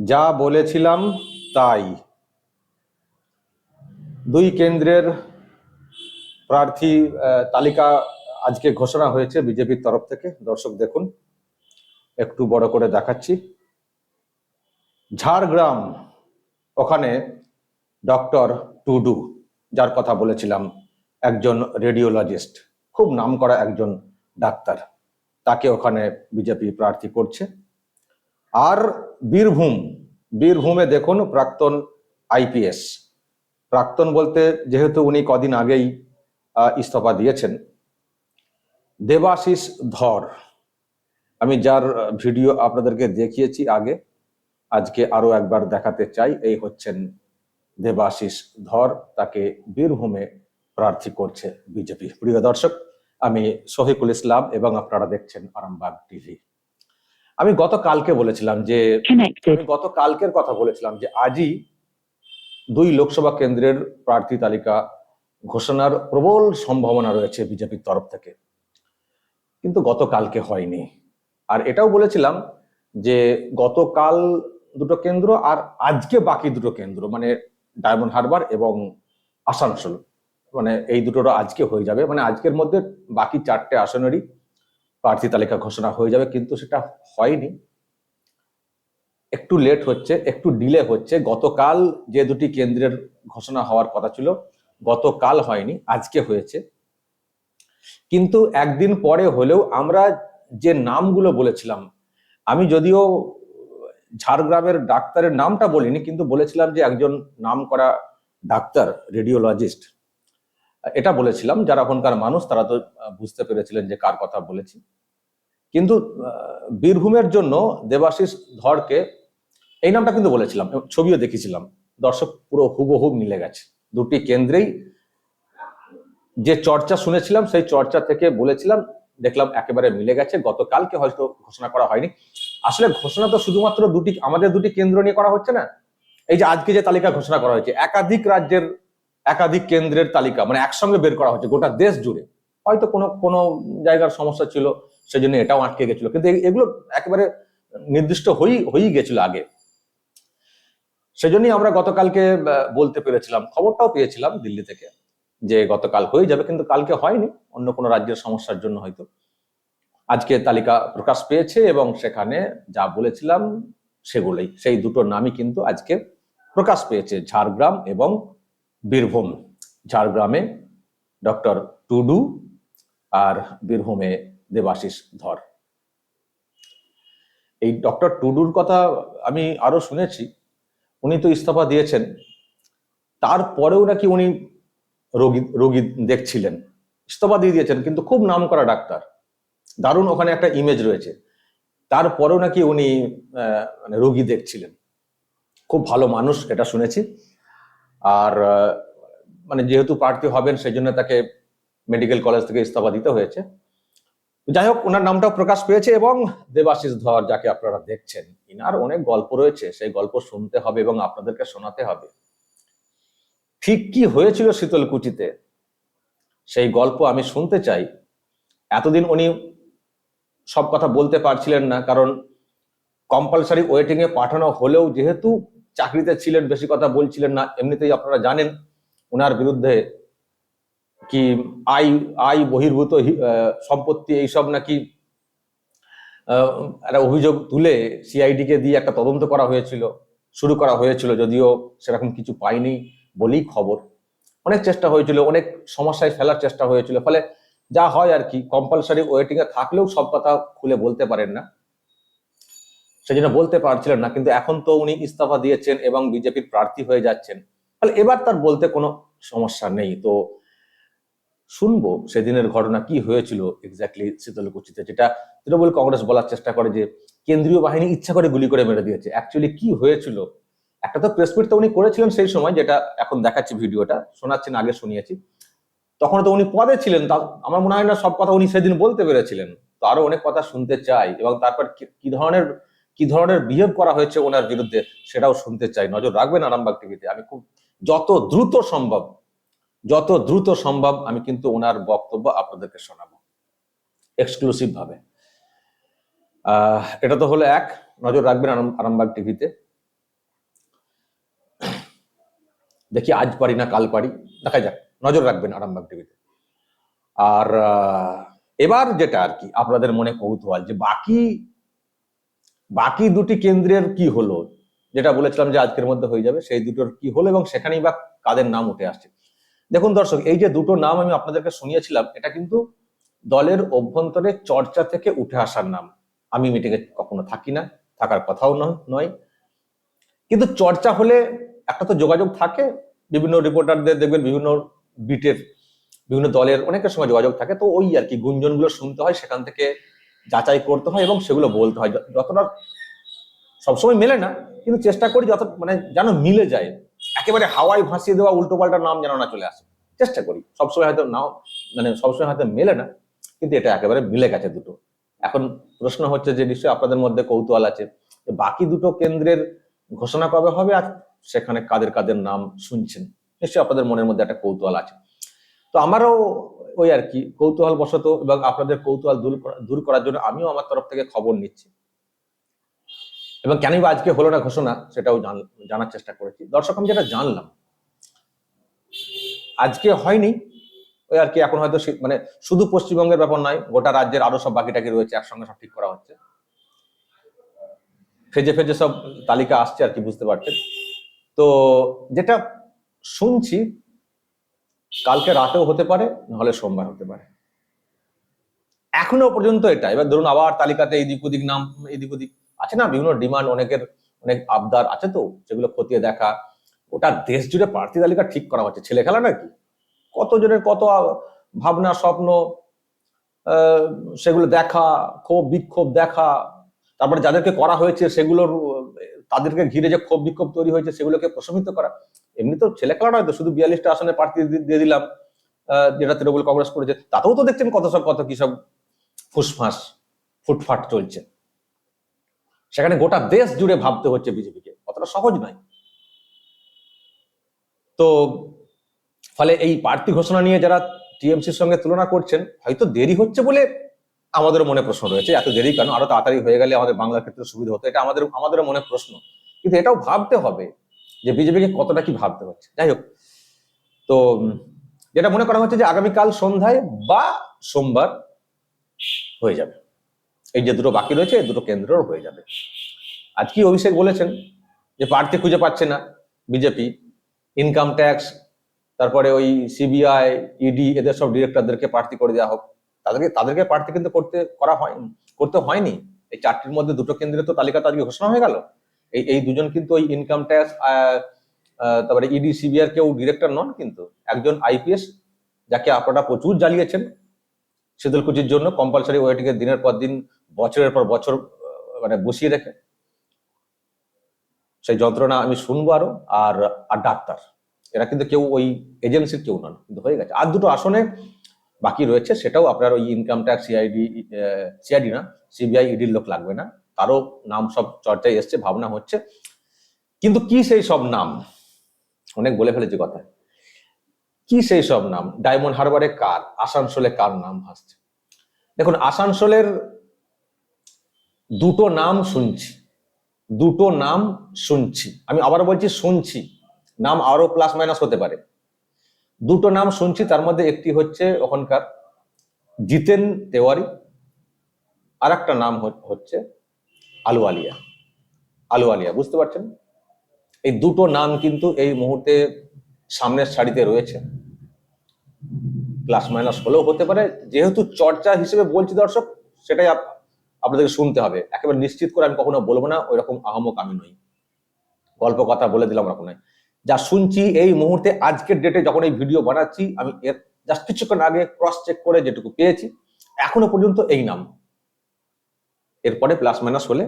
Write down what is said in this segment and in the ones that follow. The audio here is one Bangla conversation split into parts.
যা বলেছিলাম তাই। দুই কেন্দ্রের প্রার্থী তালিকা আজকে ঘোষণা হয়েছে বিজেপির তরফ থেকে। দর্শক দেখুন, একটু বড় করে দেখাচ্ছি। ঝাড়গ্রাম, ওখানে ডক্টর টুডু, যার কথা বলেছিলাম, একজন রেডিওলজিস্ট, খুব নামকরা একজন ডাক্তার। তাকে ওখানে বিজেপি প্রার্থী করছে। আর বীরভূম, বীরভূমে দেখুন প্রাক্তন আইপিএস। প্রাক্তন বলতে যেহেতু উনি কদিন আগেই ইস্তফা দিয়েছেন। দেবাশিস ধর, আমি যার ভিডিও আপনাদেরকে দেখিয়েছি আগে, আজকে আরও একবার দেখাতে চাই, এই হচ্ছেন দেবাশিস ধর, তাকে বীরভূমে প্রার্থী করছে বিজেপি। প্রিয় দর্শক, আমি শহীকুল ইসলাম এবং আপনারা দেখছেন আরামবাগ টিভি। আমি গতকালকে বলেছিলাম যে আমি গত কালকের কথা বলেছিলাম যে আজই দুই লোকসভা কেন্দ্রের প্রার্থী তালিকা ঘোষণার প্রবল সম্ভাবনা রয়েছে বিজেপির তরফ থেকে। কিন্তু গতকালকে হয়নি। আর এটাও বলেছিলাম যে গতকাল দুটো কেন্দ্র আর আজকে বাকি দুটো কেন্দ্র মানে ডায়মন্ড হারবার এবং আসানসোল মানে এই দুটোরও আজকে হয়ে যাবে। মানে আজকের মধ্যে বাকি চারটে আসনেরই প্রার্থী তালিকা ঘোষণা হয়ে যাবে, কিন্তু সেটা হয়নি। একটু লেট হচ্ছে, একটু ডিলে হচ্ছে। গতকাল যে দুটি কেন্দ্রের ঘোষণা হওয়ার কথা ছিল, গতকাল হয়নি, আজকে হয়েছে। কিন্তু একদিন পরে হলেও আমরা যে নামগুলো বলেছিলাম, আমি যদিও ঝাড়গ্রামের ডাক্তারের নামটা বলিনি, কিন্তু বলেছিলাম যে একজন নাম করা ডাক্তার রেডিওলজিস্ট এটা বলেছিলাম, যারা ওখানকার মানুষ তারা তো বুঝতে পেরেছিলেন যে কার কথা বলেছি। কিন্তু বীরভূমের জন্য দেবাশিস ধরকে এই নামটা কিন্তু বলেছিলাম ছবিও দেখেছিলাম। দর্শক পুরো হুবহু মিলে গেছে। দুটি কেন্দ্রেই যে চর্চা শুনেছিলাম, সেই চর্চা থেকে বলেছিলাম, দেখলাম একেবারে মিলে গেছে। গতকালকে হয়তো ঘোষণা করা হয়নি। আসলে ঘোষণা তো শুধুমাত্র দুটি, আমাদের দুটি কেন্দ্র নিয়ে করা হচ্ছে না? এই যে আজকে যে তালিকা ঘোষণা করা হয়েছে, একাধিক রাজ্যের একাধিক কেন্দ্রের তালিকা মানে একসঙ্গে বের করা হচ্ছে গোটা দেশ জুড়ে। হয়তো কোনো কোনো জায়গার সমস্যা ছিল, সেজন্য এটাও আটকে গেছিল। কিন্তু এগুলো একেবারে নির্দিষ্ট হয়েই হয়েই গেছিল আগে। সেজন্যই আমরা গতকালকে বলতে পেরেছিলাম, খবরটাও পেয়েছিলাম দিল্লি থেকে, যে গতকাল হয়ে যাবে, কিন্তু কালকে হয়নি, অন্য কোনো রাজ্যের সমস্যার জন্য হয়তো। আজকে তালিকা প্রকাশ পেয়েছে এবং সেখানে যা বলেছিলাম সেগুলোই। সেই দুটো নামই কিন্তু আজকে প্রকাশ পেয়েছে, ঝাড়গ্রাম এবং বীরভূম, ঝাড়গ্রামে ডক্টর টুডু আর বীরভূমে দেবাশিস ধর। এই ডক্টর টুডুর কথা আমি আরও শুনেছি, উনি তো ইস্তফা দিয়েছেন। তারপরেও নাকি উনি রোগী রোগী দেখছিলেন। ইস্তফা দিয়ে দিয়েছেন, কিন্তু খুব নাম করা ডাক্তার। দারুণ ওখানে একটা ইমেজ রয়েছে। তারপরেও নাকি উনি মানে রোগী দেখছিলেন। খুব ভালো মানুষ, এটা শুনেছি। আর মানে যেহেতু প্রার্থী হবেন সেই জন্য তাকে মেডিকেল কলেজ থেকে ইস্তফা দিতে হয়েছে। যাই হোক, ওনার নামটাও প্রকাশ পেয়েছে এবং দেবাশিস ধর, যাকে আপনারা দেখছেন, ইনার অনেক গল্প রয়েছে, সেই গল্প শুনতে হবে এবং আপনাদেরকে শোনাতে হবে। ঠিক কি হয়েছিল শীতলকুচিতে? সেই গল্প আমি শুনতে চাই। এতদিন উনি সব কথা বলতে পারছিলেন না, কারণ কম্পালসারি ওয়েটিং এ পাঠানো হলেও যেহেতু চাকরিতে ছিলেন, বেশি কথা বলছিলেন না, এমনিতেই আপনারা জানেন ওনার বিরুদ্ধে কি আয় আয় বহির্ভূত সম্পত্তি এইসব নাকি একটা অভিযোগ তুলে সিআইডি কে দিয়ে একটা তদন্ত করা হয়েছিল, শুরু করা হয়েছিল, যদিও সেরকম কিছু পাইনি বলেই খবর। অনেক চেষ্টা হয়েছিল, অনেক সমস্যায় ফেলার চেষ্টা হয়েছিল, ফলে যা হয় আর কি কম্পালসারি ওয়েটিং এ থাকলেও সব কথা খুলে বলতে পারেন না। সেজন্য বলতে পারছিলেন না, কিন্তু এখন তো উনি ইস্তফা দিয়েছেন এবং বিজেপির প্রার্থী হয়ে যাচ্ছেন। তাহলে এবার তার বলতে কোনো সমস্যা নেই। তো শুনব সেদিনের ঘটনা কি হয়েছিল এক্স্যাক্টলি শীতলকুচিতে, যেটা তৃণমূল কংগ্রেস বলার চেষ্টা করে যে কেন্দ্রীয় বাহিনী ইচ্ছা করে গুলি করে মেরে দিয়েছে। অ্যাকচুয়ালি কি হয়েছিল? একটা তো প্রেস মিট তো উনি করেছিলেন সেই সময়, যেটা এখন দেখাচ্ছি ভিডিওটা, শোনাচ্ছেন, আগে শুনিয়েছি। তখন তো উনি পদে ছিলেন, তা আমার মনে হয় না সব কথা উনি সেদিন বলতে পেরেছিলেন। তো আরও অনেক কথা শুনতে চাই এবং তারপর কি ধরনের কি ধরনের বিহেভ করা হয়েছে ওনার বিরুদ্ধে সেটাও শুনতে চাই। নজর রাখবেন আরামবাগ টিভিতে। আমি খুব যত দ্রুত সম্ভব, যত দ্রুত সম্ভব আমি কিন্তু ওনার বক্তব্য আপনাদেরকে শোনাবো। এক্সক্লুসিভ ভাবে। এটা তো হলো এক। নজর রাখবেন আরামবাগ টিভিতে। দেখি আজ পারি না কাল পারি। দেখা যাক। নজর রাখবেন আরামবাগ টিভিতে। আর এবার যেটা আর কি, আপনাদের মনে কৌতূহল যে বাকি বাকি দুটি কেন্দ্রের কি হলো? যেটা বলেছিলাম যে আজকের মধ্যে হয়ে যাবে, সেই দুটোর কি হলো এবং সেখানেই বা কাদের নাম উঠে আসছে? দেখুন দর্শক, এই যে দুটো নাম আমি আপনাদেরকে শুনিয়েছিলাম, এটা কিন্তু দলের অভ্যন্তরে চর্চা থেকে উঠে আসার নাম। আমি মিটিংয়ে কখনো থাকি না, থাকার কথাও নয় কিন্তু চর্চা হলে একটা তো যোগাযোগ থাকে, বিভিন্ন রিপোর্টারদের দেখবেন বিভিন্ন বিটের বিভিন্ন দলের অনেকের সময় যোগাযোগ থাকে, তো ওই আর কি, গুঞ্জনগুলো শুনতে হয়, সেখান থেকে যাচাই করতে হয় এবং সেগুলো বলতে হয়। যতটা সবসময় মেলে না, কিন্তু চেষ্টা করি যত মানে যেন মিলে যায়। একেবারে হাওয়ায় ভাসিয়ে দেওয়া উল্টো পাল্টা নাম যেন না চলে আসে। চেষ্টা করি। সবসময় হয়তো নাও মানে সবসময় হয়তো মেলে না, কিন্তু এটা একেবারে মিলে গেছে দুটো। এখন প্রশ্ন হচ্ছে যে নিশ্চয়ই আপনাদের মধ্যে কৌতূহল আছে বাকি দুটো কেন্দ্রের ঘোষণা কবে হবে আর সেখানে কাদের কাদের নাম শুনছেন? নিশ্চয়ই আপনাদের মনের মধ্যে একটা কৌতূহল আছে। তো আমারও ওই আর কি কৌতূহল বশত এবং আপনাদের কৌতূহল দূর দূর করার জন্য আমিও আমার তরফ থেকে খবর নিচ্ছি। এবং কেনই বা আজকে হলো না ঘোষণা সেটাও জানার চেষ্টা করেছি। দর্শক, আমি যেটা জানলাম, আজকে হয়নি, ওই আর কি এখন হয়তো মানে শুধু পশ্চিমবঙ্গের ব্যাপার নয়, গোটা রাজ্যের আরও সব বাকি টাকি রয়েছে একসঙ্গে সব ঠিক করা হচ্ছে। ফেজে ফেজে সব তালিকা আসছে আর কি, বুঝতে পারছেন। তো যেটা শুনছি কালকে রাতেও হতে পারে, নাহলে সোমবার হতে পারে। এখনও পর্যন্ত এটা এবার ধরুন আবার তালিকাতে এদিক ওদিক নাম, এদিক ওদিক আছে না, বিভিন্ন ডিমান্ড, অনেকের, অনেক আবদার আছে তো সেগুলো খতিয়ে দেখা। ওটা দেশ জুড়ে প্রার্থী তালিকা ঠিক করা হচ্ছে। ছেলে খেলা নাকি কতজনের কত ভাবনা, স্বপ্ন সেগুলো দেখা, ক্ষোভ, বিক্ষোভ দেখা। তারপরে যাদেরকে করা হয়েছে সেগুলোর, তাদেরকে ঘিরে যে ক্ষোভ বিক্ষোভ তৈরি হয়েছে, সেগুলোকে প্রশমিত করা। এমনি তো ছেলে খেলা নয় তো, শুধু বিয়াল্লিশটা আসনে প্রার্থী দিয়ে দিলাম যেটা তৃণমূল কংগ্রেস করেছে, তাতেও তো দেখছেন কত সব, কত কি সব ফুসফাস, ফুটফাট চলছে। সেখানে গোটা দেশ জুড়ে ভাবতে হচ্ছে বিজেপিকে, অতটা সহজ নয়। তো, ফলে এই প্রার্থী ঘোষণা নিয়ে যারা টিএমসির সঙ্গে তুলনা করছেন, হয়তো দেরি হচ্ছে বলে আমাদের মনে প্রশ্ন রয়েছে, এত দেরি কেন? আরও তাড়াতাড়ি হয়ে গেলে আমাদের বাংলার ক্ষেত্রে সুবিধা হতো, এটা আমাদের আমাদের মনে প্রশ্ন। কিন্তু এটাও ভাবতে হবে যে বিজেপিকে কতটা কি ভাবতে হচ্ছে। যাই হোক, তো যেটা মনে করা হচ্ছে যে আগামীকাল সন্ধ্যায় বা সোমবার হয়ে যাবে। এই যে দুটো বাকি রয়েছে, এই দুটো কেন্দ্রও হয়ে যাবে। আজ কি অভিষেক বলেছেন যে প্রার্থী খুঁজে পাচ্ছে না বিজেপি ইনকাম ট্যাক্স তারপরে ওই সিবিআই ইডি এদের সব ডিরেক্টরদেরকে প্রার্থী করে দেওয়া হোক। তাদেরকে তাদেরকে প্রার্থী কিন্তু করতে করা হয় করতে হয়নি। এই চারটির মধ্যে দুটো কেন্দ্রে তো তালিকা তো আজকে ঘোষণা হয়ে গেল। এই এই দুজন কিন্তু ওই ইনকাম ট্যাক্স তারপরে ইডি সিবিআর কেউ ডিরেক্টর নন কিন্তু একজন আইপিএস যাকে আপনারা প্রচুর জ্বালিয়েছেন শীতলকুচির জন্য কম্পালসারি ওয়েটিংয়ের দিনের পর দিন, বছরের পর বছর মানে বসিয়ে রেখে। সেই যন্ত্রণা আমি শুনব আরও, আর আর ডাক্তার। এরা কিন্তু কেউ ওই এজেন্সির কেউ নন, কিন্তু হয়ে গেছে। আর দুটো আসনে বাকি রয়েছে, সেটাও আপনার ওই ইনকাম ট্যাক্স সিআইডি সিআইডি না সিবিআই ইডির লোক লাগবে না। তারও নাম সব চর্চায় এসছে, ভাবনা হচ্ছে। কিন্তু কি সেই সব নাম? অনেক বলে ফেলেছি কথা কি সেই সব নাম? ডায়মন্ড হারবারে কার? আসানসোলে কার নাম ভাসছে দেখুন, আসানসোলের দুটো নাম শুনছি। দুটো নাম শুনছি। আমি আবার বলছি শুনছি। নাম আরও প্লাস মাইনাস হতে পারে। দুটো নাম শুনছি, তার মধ্যে একটি হচ্ছে ওখানকার জিতেন তেওয়ারি আর একটা নাম হচ্ছে আলু আলিয়া আলু আলিয়া বুঝতে পারছেন? এই দুটো নাম কিন্তু এই মুহূর্তে সামনের সারিতে রয়েছে। প্লাস মাইনাস হলেও হতে পারে। যেহেতু চর্চা হিসেবে বলছি দর্শক, সেটাই আপনাদেরকে শুনতে হবে। একেবারে নিশ্চিত করে আমি কখনো বলব না ওই রকম আহমক আমি নই। গল্প কথা বলে দিলাম ওরকম যা শুনছি এই মুহূর্তে, আজকের ডেটে যখন এই ভিডিও বানাচ্ছি, আমি এর জাস্ট কিছুক্ষণ আগে ক্রস চেক করে যেটুকু পেয়েছি, এখনও পর্যন্ত এই নাম। এরপরে প্লাস মাইনাস হলে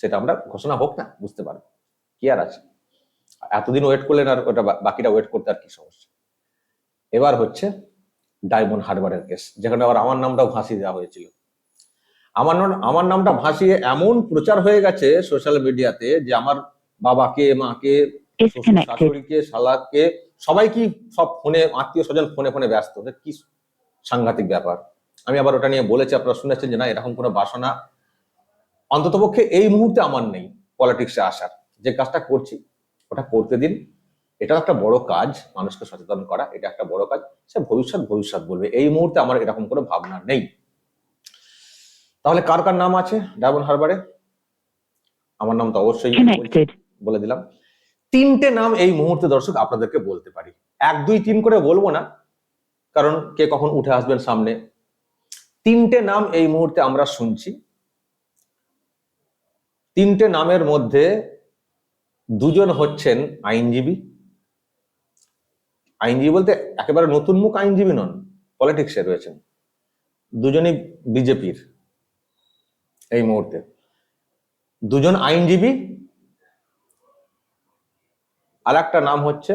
সেটা আমরা ঘোষণা হোক না বুঝতে পারব। কি আর আছে? এতদিন ওয়েট করলেন আর ওটা বাকিটা ওয়েট করতে আর কি সমস্যা? এবার হচ্ছে ডায়মন্ড হারবারের কেস যেখানে আবার আমার নামটাও ভাসিয়ে দেওয়া হয়েছিল। আমার নাম আমার নামটা ভাসিয়ে এমন প্রচার হয়ে গেছে সোশ্যাল মিডিয়াতে যে আমার বাবাকে মাকে শাশুড়িকে শালাকে সবাই কি সব ফোনে আত্মীয় স্বজন ফোনে ফোনে ব্যস্ত। কি সাংঘাতিক ব্যাপার? আমি আবার ওটা নিয়ে বলেছি আপনারা শুনেছেন যে না এরকম কোনো বাসনা অন্ততপক্ষে এই মুহূর্তে আমার নেই পলিটিক্সে আসার। যে কাজটা করছি ওটা করতে দিন। এটা একটা বড় কাজ মানুষকে সচেতন করা এটা একটা বড় কাজ। সে ভবিষ্যৎ ভবিষ্যৎ বলবে। এই মুহূর্তে আমার এরকম কোনো ভাবনা নেই। তাহলে কার কার নাম আছে ডায়মন্ড হারবারে? আমার নাম তো অবশ্যই বলে দিলাম। তিনটে নাম এই মুহূর্তে দর্শক আপনাদেরকে বলতে পারি। এক দুই তিন করে বলব না কারণ কে কখন উঠে আসবেন সামনে। তিনটে নাম এই মুহূর্তে আমরা শুনছি। তিনটে নামের মধ্যে দুজন হচ্ছেন আইনজীবী। আইনজীবী বলতে একেবারে নতুন মুখ আইনজীবী নন পলিটিক্সে রয়েছেন। দুজনই বিজেপির এই মুহূর্তে। দুজন আইনজীবী আর একটা নাম হচ্ছে,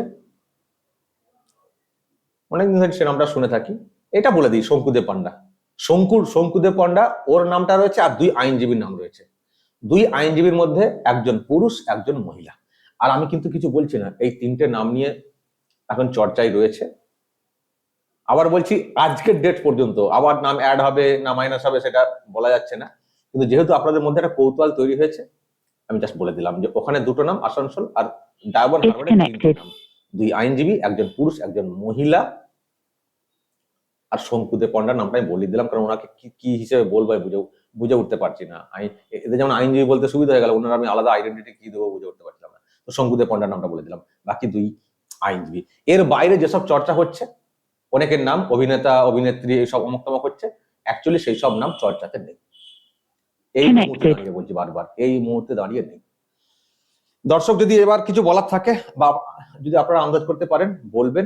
অনেকদিন ধরে সে নামটা শুনে থাকি, এটা বলে দিই, শঙ্কুদেব পান্ডা। শঙ্কুর, শঙ্কুদেব পান্ডা, ওর নামটা রয়েছে আর দুই আইনজীবীর নাম রয়েছে। দুই আইনজীবীর মধ্যে একজন পুরুষ একজন মহিলা। আর আমি কিন্তু কিছু বলছি না। এই তিনটে নাম নিয়ে এখন চর্চায় রয়েছে। আবার বলছি আজকের ডেট পর্যন্ত আবার নাম অ্যাড হবে না মাইনাস হবে সেটা বলা যাচ্ছে না। কিন্তু যেহেতু আপনাদের মধ্যে একটা কৌতূহল তৈরি হয়েছে আমি জাস্ট বলে দিলাম যে ওখানে দুটো নাম আসানসোল আর ডায়মন্ড হারবারে নাম। দুই আইনজীবী একজন পুরুষ একজন মহিলা আর শঙ্কুদেব পণ্ডার নামটা আমি বলে দিলাম কারণ ওনাকে কি কি হিসেবে বলব বুঝে বুঝে উঠতে পারছি না। আই এদের যেমন আইনজীবী বলতে সুবিধা হয়ে গেল ওনার আমি আলাদা আইডেন্টিটি কি দেবো বুঝে উঠতে পারছিলাম না। তো শঙ্কুদেব পণ্ডার নামটা বলে দিলাম বাকি দুই আইনজীবী। এর বাইরে যেসব চর্চা হচ্ছে অনেকের নাম অভিনেতা অভিনেত্রী এইসব অমুক তমক হচ্ছে অ্যাকচুয়ালি সেই সব নাম চর্চাতে নেই। এই মুহূর্তে দাঁড়িয়ে বলছি বারবার এই মুহূর্তে দাঁড়িয়ে নেই। দর্শক যদি এবার কিছু বলার থাকে বা যদি আপনারা আন্দাজ করতে পারেন বলবেন।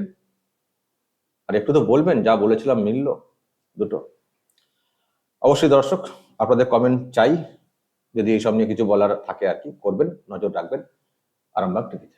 আর একটু তো বলবেন, যা বলেছিলাম মিলল দুটো। অবশ্যই দর্শক, আপনাদের কমেন্ট চাই, যদি এইসব নিয়ে কিছু বলার থাকে আর কি, করবেন, নজর রাখবেন। আরামবাগ টিভিতে।